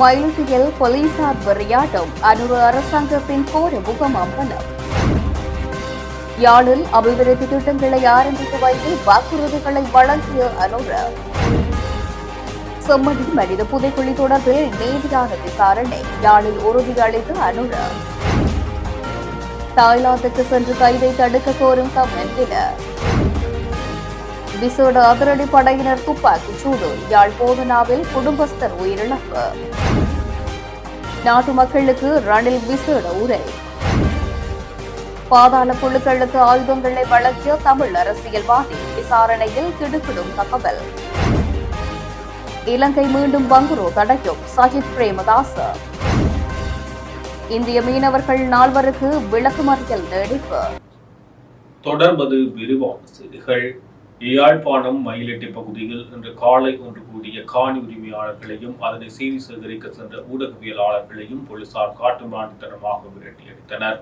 மயிலுட்டியில் போலீசார் வெறியாட்டம் அனுர அரசாங்கத்தின் கோர முகம் அம்பலம் யாழில் அபிவிருத்தி திட்டங்களை ஆரம்பித்து வைத்து வாக்குறுதிகளை வழங்கிய அனுர செம்மடி மனித புதைக்குழி தொடர்பில் நீதியான விசாரணை யாழில் உறுதி அனுர தாய்லாந்துக்கு சென்று கைதை தடுக்க கோரும் தமிழினர் விசேட அதிரடி படையினர் துப்பாக்கி சூடு யாழ் போதனாவில் குடும்பஸ்தர் உயிரிழப்பு நாட்டு மக்களுக்கு ரணில் விசேட உரை. பாதாள குழுக்களுக்கு ஆயுதங்களை வழங்கிய தமிழ் அரசியல்வாதி விசாரணையில் திடுக்கிடும் தகவல். இலங்கை மீண்டும் பங்குரோ தடையும். சஜித் பிரேமதாச. இந்திய மீனவர்கள் நால்வருக்கு விளக்குமறியல் நீடிப்பு. தொடர்வது விரிவான செய்திகள். யாழ்ப்பாணம் மயிலட்டி பகுதியில் இன்று காலை ஒன்று கூடிய காணி உரிமையாளர்களையும் அதனை செய்தி சேகரிக்க சென்ற ஊடகவியலாளர்களையும் போலீசார் காட்டுமிராண்டித்தனமாக விரட்டியடித்தனர்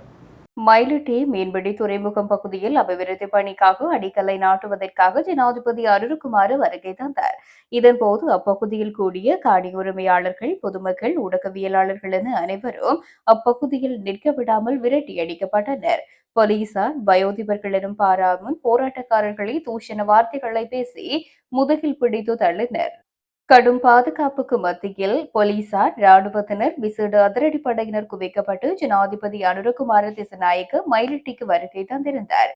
மயிலிட்டி மீன்பிடி துறைமுகம் பகுதியில் அபிவிருத்தி பணிக்காக அடிக்கலை நாட்டுவதற்காக ஜனாதிபதி அருண்குமார் வருகை தந்தார். இதன்போது அப்பகுதியில் கூடிய காணி உரிமையாளர்கள் பொதுமக்கள் ஊடகவியலாளர்கள் என அனைவரும் அப்பகுதியில் நிற்க விடாமல் விரட்டியடிக்கப்பட்டனர் போலீசார் வயோதிபர்களிடம் பாராமல் போராட்டக்காரர்களை தூஷண வார்த்தைகளை பேசி முதுகில் பிடித்து தள்ளினர். கடும் பாதுகாப்புக்கு மத்தியில் போலீசார் ராணுவத்தினர் விசேட அதிரடி படையினர் குவிக்கப்பட்டு ஜனாதிபதி அனுரகுமார திசநாயக்க மயிலிட்டிக்கு வருகை தந்திருந்தார்.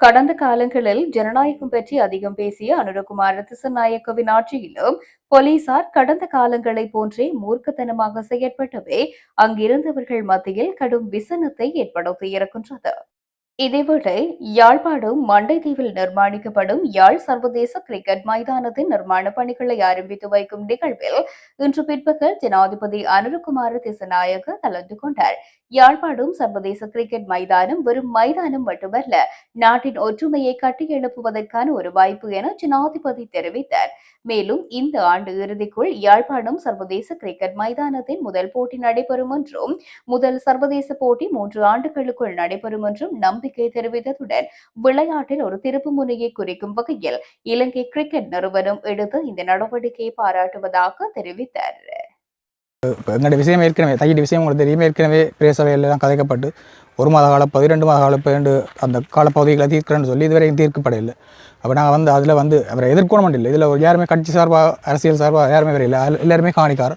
கடந்த காலங்களில் ஜனநாயகம் பற்றி அதிகம் பேசிய அனுரகுமார திசநாயக்கவின் ஆட்சியிலும் போலீசார் கடந்த காலங்களைப் போன்றே மூர்க்கத்தனமாக செயற்பட்டவே அங்கிருந்தவர்கள் மத்தியில் கடும் விசனத்தை ஏற்படுத்தியிருக்கின்றது இதேவேளை யாழ்ப்பாணம் மண்டைதீவில் நிர்மாணிக்கப்படும் யாழ் சர்வதேச கிரிக்கெட் மைதானத்தின் நிர்மாண பணிகளை ஆரம்பித்து வைக்கும் நிகழ்வில் இன்று பிற்பகல் ஜனாதிபதி அனுரகுமார திசநாயக கலந்து கொண்டார். யாழ்ப்பாணம் சர்வதேச கிரிக்கெட் மைதானம் வெறும் மைதானம் மட்டுமல்ல நாட்டின் ஒற்றுமையை கட்டியெழுப்புவதற்கான ஒரு வாய்ப்பு என ஜனாதிபதி தெரிவித்தார். மேலும் இந்த ஆண்டு இறுதிக்குள் யாழ்ப்பாணம் சர்வதேச கிரிக்கெட் மைதானத்தின் முதல் போட்டி நடைபெறும் என்றும் முதல் சர்வதேச போட்டி மூன்று ஆண்டுகளுக்குள் நடைபெறும் என்றும் நம்பிக்கை தெரிவித்ததுடன் விளையாட்டில் ஒரு திருப்பு முனையை குறிக்கும் வகையில் இலங்கை கிரிக்கெட் நிறுவனம் எடுத்து இந்த நடவடிக்கையை பாராட்டுவதாக தெரிவித்தார். எங்களுடைய விஷயம் ஏற்கனவே தையிட்டு விஷயம் உங்களுக்கு தெரியுமே. ஏற்கனவே பிரேசவையில் கதைக்கப்பட்டு ஒரு மாத கால பதிரெண்டு மாத கால பேண்டு அந்த காலப்பகுதிகளை தீர்க்கிறேன்னு சொல்லி இதுவரையும் தீர்க்கப்படவில்லை அப்போ நாங்கள் வந்து அதில் வந்து அவரை எதிர்க்கணும் இல்லை. இதில் யாருமே கட்சி சார்பாக அரசியல் சார்பாக யாருமே வரையில்லை எல்லாருமே காணிக்கார்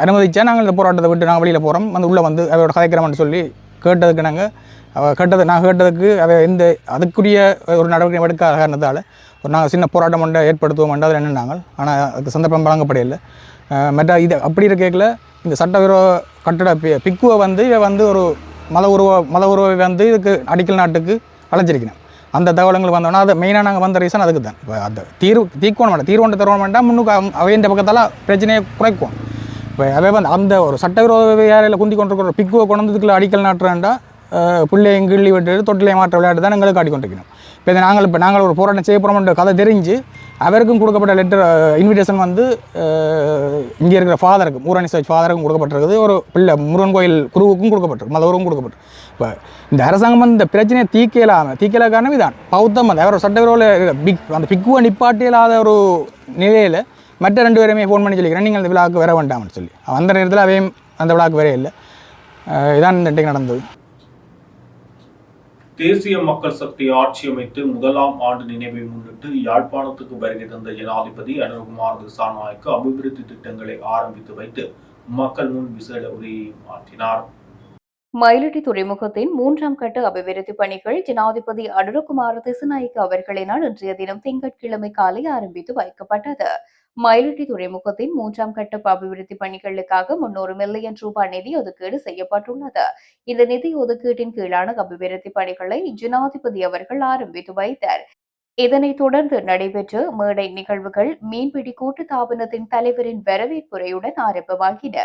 அனுமதிச்சா நாங்கள் இந்த போராட்டத்தை விட்டு நாங்கள் வெளியில் போகிறோம் வந்து உள்ளே வந்து அவரோட கதைக்கிறோம்னு சொல்லி கேட்டதுக்கு நாங்கள் கேட்டது நான் கேட்டதுக்கு அதை எந்த அதுக்குரிய ஒரு நடவடிக்கை எடுக்காத காரணத்தால் ஒரு நாங்கள் சின்ன போராட்டம் ஒன்றை ஏற்படுத்துவோம் அதில் என்னென்னாங்க ஆனால் அதுக்கு சந்தர்ப்பம் வழங்கப்படையில்லை மற்ற இது அப்படி இருக்கல இந்த சட்டவிரோத கட்டட பி பிக்குவை வந்து இதை வந்து ஒரு மத உருவ மத உருவை வந்து இதுக்கு அடிக்கல் நாட்டுக்கு அழைச்சிருக்கணும். அந்த தகவல்கள் வந்தோன்னா அது மெயினாக நாங்கள் வந்த ரீசன் அதுக்கு தான் இப்போ அந்த தீர்வு தீக்கோணம் வேண்டாம் தீர்வு ஒன்று தருவோம் வேண்டாம் முன்னுக்கு அவையின் பக்கத்தால் பிரச்சனையை குறைக்கும் இப்போ அதே வந்து அந்த ஒரு சட்டவிரோத வேலையில் குந்தி கொண்டிருக்கிற பிக்குவை குழந்ததுக்குள்ள அடிக்கல் நாட்டுறேன்டா பிள்ளையும் கிள்ளி விட்டு தொட்டிலே மாற்ற விளையாட்டு தான் எங்களுக்கு ஆடிக்கொண்டிருக்கணும் இப்போ இதை நாங்கள் இப்போ நாங்கள் ஒரு போராட்டம் செய்ய போகிறோம்ன்ற கதை தெரிஞ்சு அவருக்கும் கொடுக்கப்பட்ட லெட்டர் இன்விடேஷன் வந்து இங்கே இருக்கிற ஃபாதருக்கு மூரணி சர்ச் ஃபாதருக்கும் கொடுக்கப்பட்டிருக்குது. ஒரு பிள்ளை முருகன் கோயில் குருவுக்கும் கொடுக்கப்பட்டிருக்கு மதவருக்கும் கொடுக்கப்பட்டு இப்போ இந்த அரசாங்கம் வந்து இந்த பிரச்சனையை தீக்கலாமல் தீக்கல காரணம் இதான். பௌத்தம் அந்த அவர் சட்டவிரோல பிக் அந்த பிக்குவை நிப்பாட்டியலாத ஒரு நிலையில் மற்ற ரெண்டு பேருமே ஃபோன் பண்ணி சொல்லிக்கிறேன். நீங்கள் அந்த விழாவுக்கு வர வேண்டாம்னு சொல்லி. அந்த நேரத்தில் அவையும் அந்த விழாவுக்கு வரே இல்லை. இதான் இந்த இன்றைக்கு நடந்தது. தேசிய மக்கள் சக்தி ஆட்சி அமைத்து முதலாம் ஆண்டு நினைவை முன்னிட்டு யாழ்ப்பாணத்துக்கு வருகை தந்த ஜனாதிபதி அனுகுமார் திசாநாயக்கு அபிவிருத்தி திட்டங்களை ஆரம்பித்து வைத்து மக்கள் முன் விசேட உரையை மாற்றினார். மயிலட்டி துறைமுகத்தின் மூன்றாம் கட்ட அபிவிருத்தி பணிகள் ஜனாதிபதி அனுரகுமார திசுநாயக்க அவர்களினால் இன்றைய தினம் திங்கட்கிழமை காலை ஆரம்பித்து வைக்கப்பட்டது. மயிலட்டி துறைமுகத்தின் மூன்றாம் கட்ட அபிவிருத்தி பணிகளுக்காக முன்னூறு மில்லியன் ரூபாய் நிதி ஒதுக்கீடு செய்யப்பட்டுள்ளது. இந்த நிதி ஒதுக்கீட்டின் கீழான அபிவிருத்தி பணிகளை ஜனாதிபதி அவர்கள் ஆரம்பித்து வைத்தார். இதனைத் தொடர்ந்து நடைபெற்ற மேடை நிகழ்வுகள் மீன்பிடி கூட்டுத்தாபனத்தின் தலைவரின் வரவேற்புரையுடன் ஆரம்பமாகின.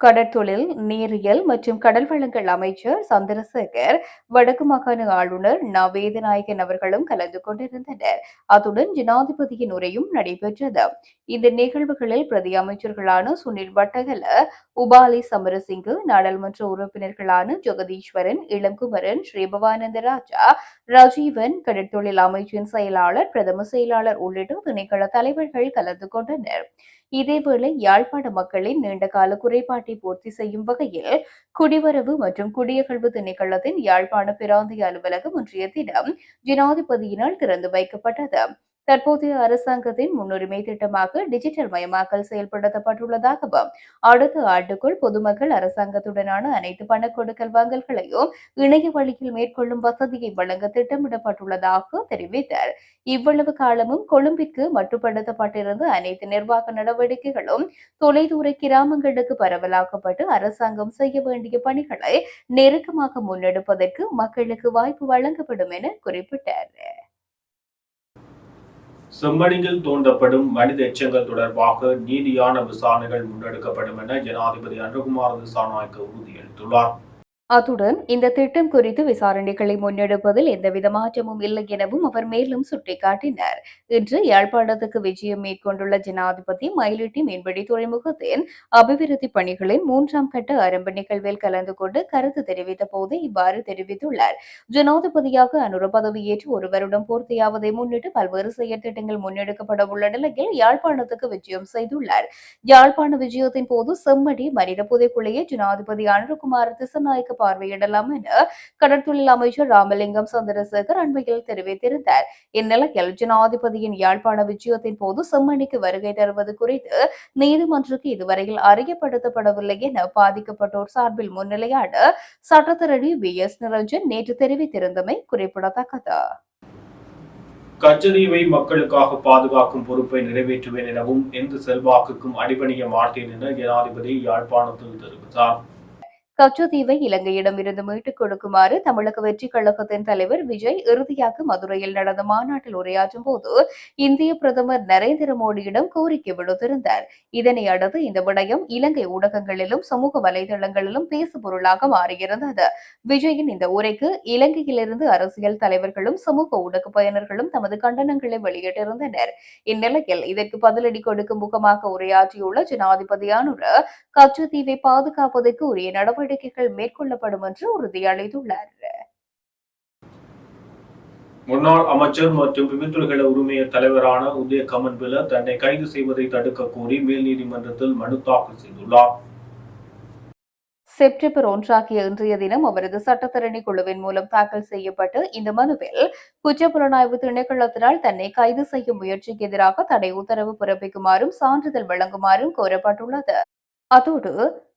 கடற்தொழில் நீரியல் மற்றும் கடல் வளங்கள் அமைச்சர் சந்திரசேகர் வடக்கு மாகாண ஆளுநர் ந வேதநாயகன் அவர்களும் கலந்து கொண்டிருந்தனர். அத்துடன் ஜனாதிபதியின் உரையும் நடைபெற்றது. இந்த நிகழ்வுகளில் பிரதி அமைச்சர்களான சுனில் வட்டகல உபாலி சமரசிங்கு நாடாளுமன்ற உறுப்பினர்களான ஜெகதீஸ்வரன் இளங்குமரன் ஸ்ரீபவானந்த ராஜா ராஜீவன் கடற்தொழில் அமைச்சின் செயலாளர் பிரதம செயலாளர் உள்ளிட்ட திணைக்கள தலைவர்கள் கலந்து கொண்டனர். இதேவேளை யாழ்ப்பாண மக்களின் நீண்டகால குறைபாட்டை பூர்த்தி செய்யும் வகையில் குடிவரவு மற்றும் குடியகழ்வு திணைக்களத்தின் யாழ்ப்பாண பிராந்திய அலுவலகம் இன்றைய தினம் ஜனாதிபதியினால் திறந்து வைக்கப்பட்டது. தற்போதைய அரசாங்கத்தின் முன்னுரிமை திட்டமாக டிஜிட்டல் மயமாக்கல் செயல்படுத்தப்பட்டுள்ளதாகவும் அடுத்த ஆண்டுக்குள் பொதுமக்கள் அரசாங்கத்துடனான அனைத்து பண கொடுக்கல் வாங்கல்களையும் இணைய வழியில் மேற்கொள்ளும் வசதியை வழங்க திட்டமிடப்பட்டுள்ளதாக தெரிவித்தார். இவ்வளவு காலமும் கொழும்பிற்கு மட்டுப்படுத்தப்பட்டிருந்த அனைத்து நிர்வாக நடவடிக்கைகளும் தொலைதூர கிராமங்களுக்கு பரவலாக்கப்பட்டு அரசாங்கம் செய்ய வேண்டிய பணிகளை நெருக்கமாக முன்னெடுப்பதற்கு மக்களுக்கு வாய்ப்பு வழங்கப்படும் என குறிப்பிட்டார். செம்மணியில் தோண்டப்படும் மனித எச்சங்கள் தொடர்பாக நீதியான விசாரணைகள் முன்னெடுக்கப்படும் என ஜனாதிபதி அனுகுமார் திசாநாயக்க உறுதியளித்துள்ளார் அத்துடன் இந்த திட்டம் குறித்து விசாரணைகளை முன்னெடுப்பதில் எந்தவித மாற்றமும் இல்லை எனவும் அவர் மேலும் சுட்டிக்காட்டினார். இன்று யாழ்ப்பாணத்துக்கு விஜயம் மேற்கொண்டுள்ள ஜனாதிபதி மயிலிட்டி மீன்பிடி துறைமுகத்தின் அபிவிருத்தி பணிகளின் மூன்றாம் கட்ட ஆரம்ப நிகழ்வில் கலந்து கொண்டு கருத்து தெரிவித்த போது இவ்வாறு தெரிவித்துள்ளார். ஜனாதிபதியாக அனுர பதவியேற்று ஒரு வருடம் பூர்த்தியாவதை முன்னிட்டு பல்வேறு செயற்திட்டங்கள் முன்னெடுக்கப்பட உள்ள நிலையில் யாழ்ப்பாணத்துக்கு விஜயம் செய்துள்ளார். யாழ்ப்பாண விஜயத்தின் போது செம்மடி மனித புதைக்குழியை ஜனாதிபதி அனுரகுமார் திசநாயக்க பார்வையிடலாம் என கடற்தொழில் அமைச்சர் ராமலிங்கம் சந்திரசேகர் அண்மையில் தெரிவித்திருந்தார். இந்நிலையில் ஜனாதிபதியின் யாழ்ப்பாண விஜயத்தின் போது செம்மணிக்கு வருகை தருவது குறித்து நீதிமன்றக்கு இதுவரையில் அறியப்படுத்தப்படவில்லை என பாதிக்கப்பட்டோர் சார்பில் முன்னிலையான சட்டத்தரணி வி. எஸ். நிரஞ்சன் நேற்று தெரிவித்திருந்தமை குறிப்பிடத்தக்கது. கச்சதீவை மக்களுக்காக பாதுகாக்கும் பொறுப்பை நிறைவேற்றுவேன் எனவும் எந்த செல்வாக்குக்கும் அடிபணிய மாட்டேன் என ஜனாதிபதி யாழ்ப்பாணத்தில் தெரிவித்தார். கச்சத்தீவை இலங்கையிடமிருந்து மீட்டுக் கொடுக்குமாறு தமிழக வெற்றிக் கழகத்தின் தலைவர் விஜய் இறுதியாக மதுரையில் நடந்த மாநாட்டில் உரையாற்றும் போது இந்திய பிரதமர் நரேந்திர மோடியிடம் கோரிக்கை விடுத்திருந்தார். இதனை அடுத்து இந்த விடயம் இலங்கை ஊடகங்களிலும் சமூக வலைதளங்களிலும் பேசுபொருளாக மாறியிருந்தது. விஜயின் இந்த உரைக்கு இலங்கையிலிருந்து அரசியல் தலைவர்களும் சமூக ஊடக பயனர்களும் தமது கண்டனங்களை வெளியிட்டிருந்தனர். இந்நிலையில் இதற்கு பதிலடி கொடுக்கும் முகமாக உரையாற்றியுள்ள ஜனாதிபதியானுர கச்சத்தீவை பாதுகாப்பதற்கு உரிய நடவடிக்கைகள் மேற்கொள்ளப்படும் என்று உறுதியளித்துள்ளார் முன்னாள் அமைச்சர் மற்றும் விபத்துகள உரிமைய தலைவரான உதய கமன்பில தன்னை கைது செய்வதை தடுக்க கோரி மேல் நீதிமன்றத்தில் மனு தாக்கல் செய்துள்ளார். செப்டம்பர் ஒன்றாகிய இன்றைய தினம் அவரது சட்டத்தரணி குழுவின் மூலம் தாக்கல் செய்யப்பட்ட இந்த மனுவில் குற்றப்புலனாய்வு திணைக்களத்தினால் தன்னை கைது செய்யும் முயற்சிக்கு எதிராக தடை உத்தரவு பிறப்பிக்குமாறும் சான்றிதழ் வழங்குமாறும் கோரப்பட்டுள்ளது. அதோடு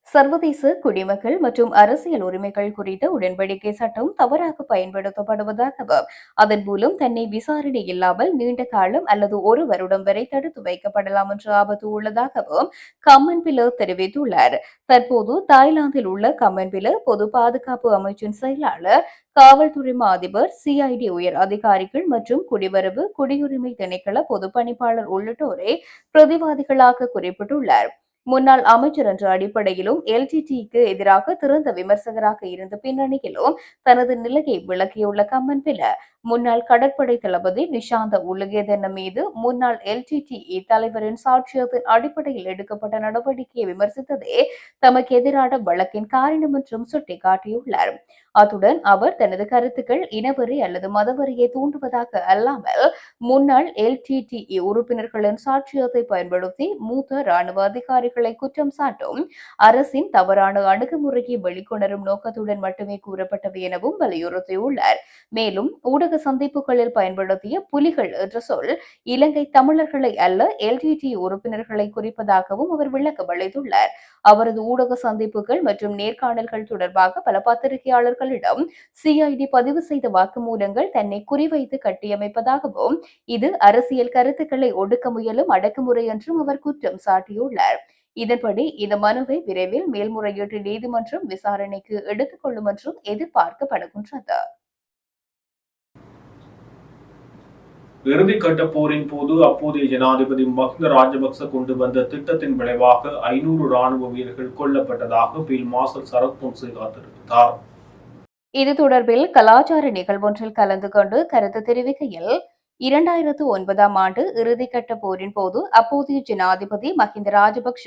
சர்வதேச குடிமக்கள் மற்றும் அரசியல் உரிமைகள் குறித்த உடன்படிக்கை சட்டம் தவறாக பயன்படுத்தப்படுவதாகவும் அதன் மூலம் தன்னை விசாரணை இல்லாமல் நீண்ட காலம் அல்லது ஒரு வருடம் வரை தடுத்து வைக்கப்படலாம் என்ற ஆபத்து உள்ளதாகவும் கம்மன் தெரிவித்துள்ளார். தற்போது தாய்லாந்தில் உள்ள கம்மன் பொது பாதுகாப்பு அமைச்சின் செயலாளர் காவல்துறை அதிபர் சிஐடி உயர் அதிகாரிகள் மற்றும் குடிவரவு குடியுரிமை திணைக்கள பொதுப்பணிப்பாளர் உள்ளிட்டோரை பிரதிவாதிகளாக குறிப்பிட்டுள்ளார். முன்னாள் அமைச்சர் என்ற அடிப்படையிலும் எல்டிடிக்கு எதிராக திறந்த விமர்சகராக இருந்த பின்னணியிலும் தனது நிலையை விளக்கியுள்ள கம்மன் பில முன்னாள் கடற்படை தளபதி நிஷாந்த உலகேதன மீது முன்னாள் எல்டிடிஇ தலைவரின் சாட்சியத்தின் அடிப்படையில் எடுக்கப்பட்ட நடவடிக்கையை விமர்சித்ததே தமக்கு எதிரான வழக்கின் காரணம் என்றும் சுட்டிக்காட்டியுள்ளார். அத்துடன் அவர் தனது கருத்துக்கள் இனவெறி அல்லது மதவெறியை தூண்டுவதாக அல்லாமல் முன்னாள் எல்டிடிஇ உறுப்பினர்களின் சாட்சியத்தை பயன்படுத்தி மூத்த ராணுவ அதிகாரிகளை குற்றம் சாட்டும் அரசின் தவறான அணுகுமுறையை வெளிக்கொணரும் நோக்கத்துடன் மட்டுமே கூறப்பட்டது எனவும் வலியுறுத்தியுள்ளார். மேலும் ஊடக ஊடக சந்திப்புகளில் பயன்படுத்திய புலிகள் என்ற சொல் இலங்கை தமிழர்களை அல்ல எல்டிடி உறுப்பினர்களை குறிப்பதாகவும் அவர் விளக்கம் அளித்துள்ளார். அவரது ஊடக சந்திப்புகள் மற்றும் நேர்காணல்கள் தொடர்பாக பல பத்திரிகையாளர்களிடம் சிஐடி பதிவு செய்த வாக்குமூலங்கள் தன்னை குறிவைத்து கட்டியமைப்பதாகவும் இது அரசியல் கருத்துக்களை ஒடுக்க முயலும் அடக்குமுறை என்றும் அவர் குற்றம் சாட்டியுள்ளார். இதன்படி இந்த மனுவை விரைவில் மேல்முறையீட்டு நீதிமன்றம் விசாரணைக்கு எடுத்துக் கொள்ளும் என்றும் எதிர்பார்க்கப்படுகின்றது. இறுதிக்கட்ட போரின் போது அப்போதைய ஜனாதிபதி மஹிந்த ராஜபக்ச கொண்டு வந்த திட்டத்தின் விளைவாக ஐநூறு ராணுவ வீரர்கள் கொல்லப்பட்டதாக பீல் மார்ஷல் சரத் பொன்சேகா தெரிவித்தார் இது தொடர்பில் கலாச்சார நிகழ்வொன்றில் கலந்து கொண்டு கருத்து தெரிவிக்கையில் இரண்டாயிரத்து ஒன்பதாம் ஆண்டு இறுதிக்கட்ட போரின் போது அப்போதைய ஜனாதிபதி மஹிந்த ராஜபக்ஷ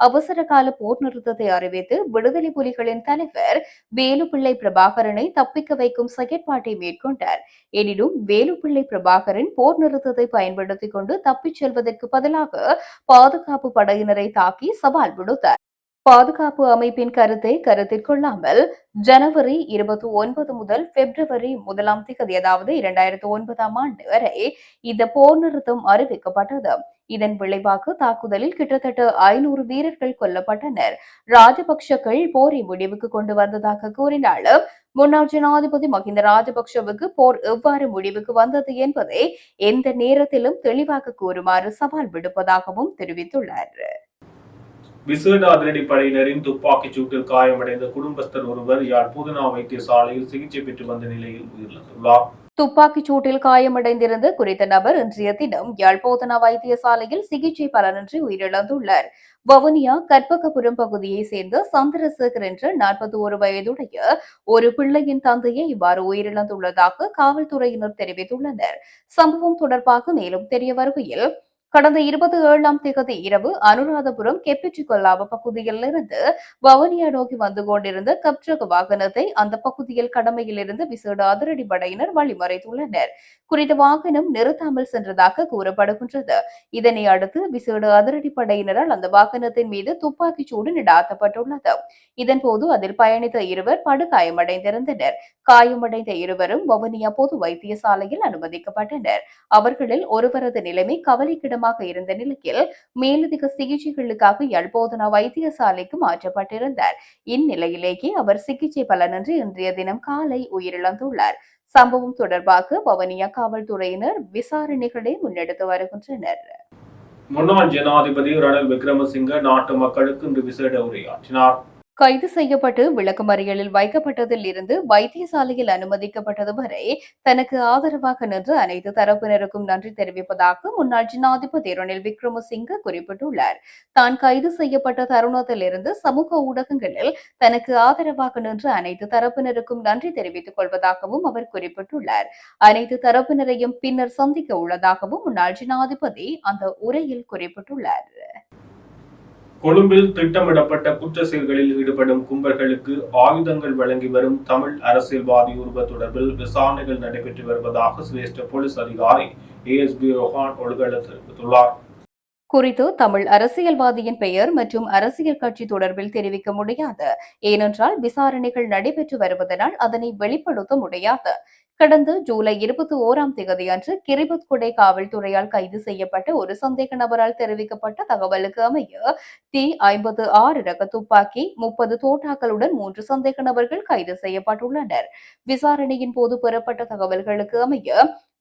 அவசர கால போர் நிறுத்தத்தை அறிவித்து விடுதலை புலிகளின் தலைவர் வேலுப்பிள்ளை பிரபாகரனை தப்பிக்க வைக்கும் செயற்பாட்டை மேற்கொண்டார். எனினும் வேலுப்பிள்ளை பிரபாகரன் போர் நிறுத்தத்தை பயன்படுத்திக் கொண்டு தப்பிச் செல்வதற்கு பதிலாக பாதுகாப்பு படையினரை தாக்கி சவால் விடுத்தார். பாதுகாப்பு அமைப்பின் கருத்தை கருத்தில் கொள்ளாமல் ஜனவரி இருபத்தி ஒன்பது முதல் பிப்ரவரி முதலாம் திகதி அதாவது இரண்டாயிரத்து ஒன்பதாம் ஆண்டு வரை இந்த போர் நிறுத்தம் அறிவிக்கப்பட்டது. இதன் விளைவாக தாக்குதலில் கிட்டத்தட்ட ஐநூறு வீரர்கள் கொல்லப்பட்டனர். ராஜபக்ஷக்கள் போரை முடிவுக்கு கொண்டு வந்ததாக கூறினாலும் முன்னாள் ஜனாதிபதி மஹிந்த ராஜபக்ஷவுக்கு போர் எவ்வாறு முடிவுக்கு வந்தது என்பதை எந்த நேரத்திலும் தெளிவாக கூறுமாறு சவால் விடுப்பதாகவும் தெரிவித்துள்ளார். விசேட அதிரடிப்படையினரின் துப்பாக்கிச் சூட்டில் காயமடைந்த குடும்பஸ்தர் ஒருவர் யாழ் பூதனா வைத்தியசாலையில் சிகிச்சை பெற்று வந்த நிலையில் உயிரிழந்துள்ளார். துப்பாக்கிச் சூட்டில் காயமடைந்திருந்த குறித்த நபர் இன்றைய தினம் யாழ்போதனா வைத்தியசாலையில் சிகிச்சை பலனின்றி உயிரிழந்துள்ளார். வவுனியா கற்பகபுரம் பகுதியைச் சேர்ந்த சந்திரசேகர் என்ற நாற்பத்தி ஒரு வயதுடைய ஒரு பிள்ளையின் தந்தையை இவ்வாறு உயிரிழந்துள்ளதாக காவல்துறையினர் தெரிவித்துள்ளனர். சம்பவம் தொடர்பாக மேலும் தெரிய வருகையில் கடந்த இருபத்தி ஏழாம் தேதி இரவு அனுராதபுரம் கெப்பிச்சி பகுதியிலிருந்து வவுனியா நோக்கி வந்து கொண்டிருந்த கப்ட்ரக் வாகனத்தை அந்த பகுதியில் கடமையில் இருந்து விசேட அதிரடி படையினர் வழிமறைத்துள்ளனர். குறித்த வாகனம் நிறுத்தாமல் சென்றதாக கூறப்படுகின்றது. இதனை அடுத்து விசேட அதிரடி படையினரால் அந்த வாகனத்தின் மீது துப்பாக்கிச் சூடு நடாத்தப்பட்டுள்ளது. இதன்போது அதில் பயணித்த இருவர் படுகாயமடைந்திருந்தனர். காயமடைந்த இருவரும் வவுனியா பொது வைத்தியசாலையில் அனுமதிக்கப்பட்டனர். அவர்களில் ஒருவரது நிலைமை கவலைக்கிடமாக இருந்த நிலையில் மேலதிக சிகிச்சைகளுக்காக யல்போதனா வைத்தியசாலைக்கு மாற்றப்பட்டிருந்தார். இந்நிலையிலேயே அவர் சிகிச்சை பலனின்றி இன்றைய தினம் காலை உயிரிழந்துள்ளார். சம்பவம் தொடர்பாக வவுனியா காவல்துறையினர் விசாரணைகளை முன்னெடுத்து வருகின்றனர். முன்னாள் ஜனாதிபதி ரணில் விக்ரமசிங்க நாட்டு மக்களுக்கு இன்று விசேட உரையாற்றினார். கைது செய்யப்பட்டு விளக்கமறியலில் வைக்கப்பட்டதில் இருந்து வைத்தியசாலையில் அனுமதிக்கப்பட்டது வரை தனக்கு ஆதரவாக நின்று அனைத்து தரப்பினருக்கும் நன்றி தெரிவிப்பதாக முன்னாள் ஜனாதிபதி ரணில் விக்ரமசிங்க குறிப்பிட்டுள்ளார். தான் கைது செய்யப்பட்ட தருணத்திலிருந்து சமூக ஊடகங்களில் தனக்கு ஆதரவாக நின்று அனைத்து தரப்பினருக்கும் நன்றி தெரிவித்துக் கொள்வதாகவும் அவர் குறிப்பிட்டுள்ளார். அனைத்து தரப்பினரையும் பின்னர் சந்திக்க உள்ளதாகவும் முன்னாள் ஜனாதிபதி அந்த உரையில் குறிப்பிட்டுள்ளார். கொழும்பில் திட்டமிடப்பட்ட குற்ற செயல்களில் ஈடுபடும் கும்பல்களுக்கு ஆயுதங்கள் வழங்கி வரும் தமிழ் அரசியல்வாதி உருவ தொடர்பில் விசாரணைகள் நடைபெற்று வருவதாக சிரேஷ்ட போலீஸ் அதிகாரி ஏஎஸ்பி ரொஹான் ஒழுகல தெரிவித்துள்ளார். குறித்து தமிழ் அரசியல்வாதியின் பெயர் மற்றும் அரசியல் கட்சி தொடர்பில் தெரிவிக்க முடியாது. ஏனென்றால் விசாரணைகள் நடைபெற்று வருவதனால் அதனை வெளிப்படுத்த முடியாது. கடந்த ஜூலை இருபத்தி ஓராம் தேதி அன்று கிரிபத்குடை காவல்துறையால் கைது செய்யப்பட்ட ஒரு சந்தேக நபரால் தெரிவிக்கப்பட்ட தகவலுக்கு அமைய டி ஐம்பது ஆறு ரக துப்பாக்கி முப்பது தோட்டாக்களுடன் மூன்று சந்தேக நபர்கள் கைது செய்யப்பட்டுள்ளனர். விசாரணையின் போது பெறப்பட்ட தகவல்களுக்கு அமைய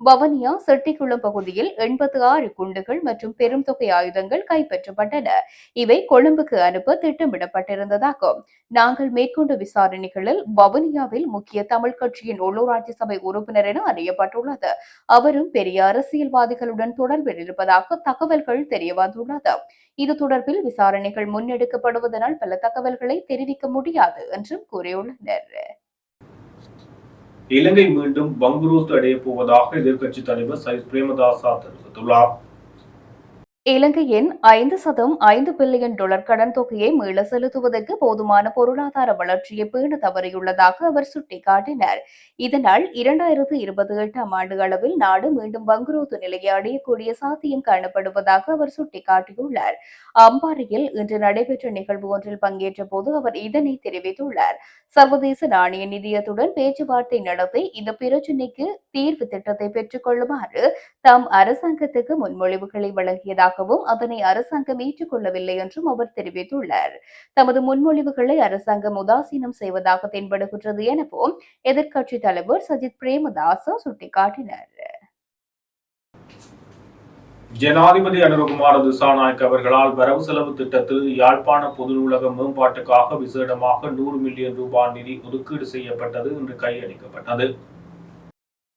வவனியா செட்டிக்குளம் பகுதியில் எண்பத்து ஆறு குண்டுகள் மற்றும் பெரும் தொகை ஆயுதங்கள் கைப்பற்றப்பட்டன. இவை கொழும்புக்கு அனுப்ப திட்டமிடப்பட்டிருந்ததாகும். நாங்கள் மேற்கொண்ட விசாரணைகளில் வவுனியாவில் முக்கிய தமிழ் கட்சியின் உள்ளூராட்சி சபை உறுப்பினர் என அறியப்பட்டுள்ளது. அவரும் பெரிய அரசியல்வாதிகளுடன் தொடர்பில் இருப்பதாக தகவல்கள் தெரியவந்துள்ளது இது தொடர்பில் விசாரணைகள் முன்னெடுக்கப்படுவதனால் பல தகவல்களை தெரிவிக்க முடியாது என்றும் கூறியுள்ளனர். இலங்கை மீண்டும் பங்குரோத்து அடைய போவதாக எதிர்க்கட்சித் தலைவர் சைத் பிரேமதாசா தெரிவித்துள்ளார். இலங்கையின் ஐந்து சதம் ஐந்து பில்லியன் டாலர் கடன் தொகையை மீள செலுத்துவதற்கு போதுமான பொருளாதார வளர்ச்சியை பேண தவறியுள்ளதாக அவர் சுட்டிக்காட்டினார். இதனால் இரண்டாயிரத்து இருபத்தி எட்டாம் ஆண்டு அளவில் நாடு மீண்டும் வங்குரோத்து நிலையை அடையக்கூடிய சாத்தியம் காணப்படுவதாக அவர் சுட்டிக்காட்டியுள்ளார். அம்பாறையில் இன்று நடைபெற்ற நிகழ்வு ஒன்றில் பங்கேற்ற போது அவர் இதனை தெரிவித்துள்ளார். சர்வதேச நாணய நிதியத்துடன் பேச்சுவார்த்தை நடத்தி இந்த பிரச்சினைக்கு தீர்வு திட்டத்தை பெற்றுக் கொள்ளுமாறு தாம் அரசாங்கத்துக்கு முன்மொழிவுகளை வழங்கியதாக இருப்பதாகவும் அதனை அரசாங்கம் ஏற்றுக்கொள்ளவில்லை என்றும் அவர் தெரிவித்துள்ளார். தமது முன்மொழிவுகளை அரசாங்கம் உதாசீனம் செய்வதாக தென்படுகின்றது எனவும் எதிர்க்கட்சித் தலைவர் சஜித் பிரேமதாச சுட்டிக்காட்டினார். ஜனாதிபதி அனுரகுமார திசாநாயக் அவர்களால் வரவு செலவு திட்டத்தில் யாழ்ப்பாண பொது நூலக மேம்பாட்டுக்காக விசேடமாக நூறு மில்லியன் ரூபாய் நிதி ஒதுக்கீடு செய்யப்பட்டது இன்று கையளிக்கப்பட்டது.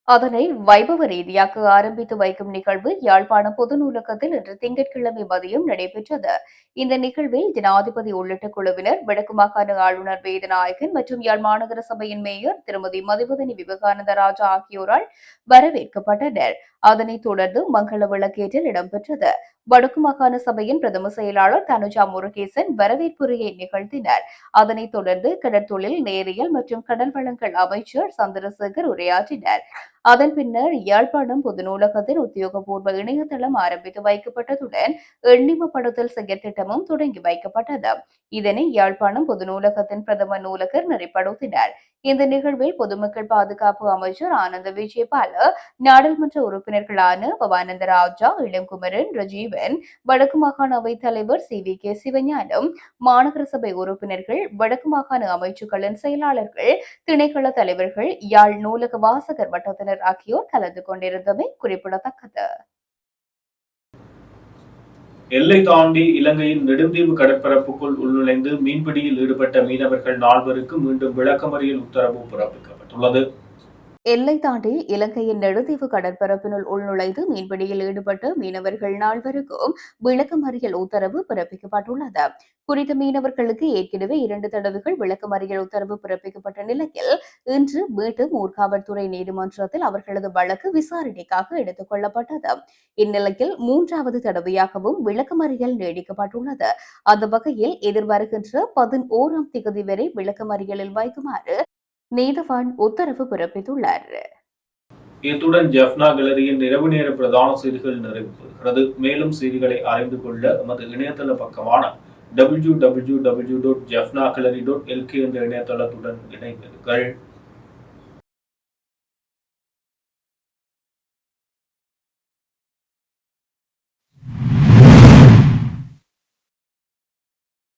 அதனை வைபவ ரீதியாக ஆரம்பித்து வைக்கும் நிகழ்வு யாழ்ப்பாணம் பொது நூலகத்தில் இன்று திங்கட்கிழமை மதியம் நடைபெற்றது. இந்த நிகழ்வில் ஜனாதிபதி உள்ளிட்ட குழுவினர் வடக்கு மாகாண ஆளுநர் வேதநாயகன் மற்றும் யாழ் மாநகர சபையின் மேயர் திருமதி மதிவதனி விவேகானந்த ராஜா ஆகியோரால் வரவேற்கப்பட்டனர். அதனைத் தொடர்ந்து மங்கள விளக்கேற்றல் இடம்பெற்றது. வடக்கு மாகாண சபையின் பிரதம செயலாளர் தனுஜா முருகேசன் வரவேற்புரையை நிகழ்த்தினர். அதனைத் தொடர்ந்து கடற்தொழில் நேரியல் மற்றும் கடல் வளங்கள் அமைச்சர் சந்திரசேகர் உரையாற்றினர். அதன் பின்னர் யாழ்ப்பாணம் பொது நூலகத்தின் உத்தியோகபூர்வ இணையதளம் ஆரம்பித்து வைக்கப்பட்டதுடன் எண்ணிமப்படுத்தல் செயற்திட்டமும் தொடங்கி வைக்கப்பட்டது. இதனை யாழ்ப்பாணம் பொது நூலகத்தின் பிரதம நூலகர் நெறிப்படுத்தினார். இந்த நிகழ்வில் பொதுமக்கள் பாதுகாப்பு அமைச்சர் ஆனந்த விஜயபால நாடாளுமன்ற உறுப்பினர்களான பவானந்த ராஜா இளங்குமரன் ரஜீவன் வடக்கு மாகாண அவைத் தலைவர் சி. வி. கே. சிவஞானம் மாநகர சபை உறுப்பினர்கள் வடக்கு மாகாண அமைச்சுக்களின் செயலாளர்கள் திணைக்கள தலைவர்கள் யாழ் நூலக வாசகர் வட்டத்தினர் ஆகியோர் கலந்து கொண்டிருந்தமை குறிப்பிடத்தக்கது. எல்லை தாண்டி இலங்கையின் நெடுந்தீவு கடற்பரப்புக்குள் உள்நுழைந்து மீன்பிடியில் ஈடுபட்ட மீனவர்கள் நால்வருக்கு மீண்டும் விளக்கமறியல் உத்தரவு பிறப்பிக்கப்பட்டுள்ளது. எல்லை தாண்டி இலங்கையின் நெடுதீவு கடற்பரப்பினுள் உள்நுழைந்து மீன்பிடியில் ஈடுபட்ட மீனவர்கள் நால்வருக்கும் விளக்கமறியல் உத்தரவு பிறப்பிக்கப்பட்டுள்ளது. குறித்த மீனவர்களுக்கு ஏற்கனவே இரண்டு தடவைகள் விளக்கமறியல் உத்தரவு பிறப்பிக்கப்பட்ட நிலையில் இன்று மீண்டும் ஊர்காவல்துறை நீதிமன்றத்தில் அவர்களது வழக்கு விசாரணைக்காக எடுத்துக் கொள்ளப்பட்டது. இந்நிலையில் மூன்றாவது தடவையாகவும் விளக்கமறியல் நீடிக்கப்பட்டுள்ளது. அந்த வகையில் எதிர்வருகின்ற பதினோராம் திகதி வரை விளக்கமறியலில் வைக்குமாறு நீதவான் உத்தரவு பிறப்பித்துள்ளார். இத்துடன் ஜெஃப்னா கேலரியின் இரவு நேர பிரதான செய்திகள் நிறைவு பெறுகிறது மேலும் செய்திகளை அறிந்து கொள்ள எமது இணையதள பக்கமான W W W dot Jaffna gallery dot LK என்ற இணையதளத்துடன் இணைந்தீர்கள்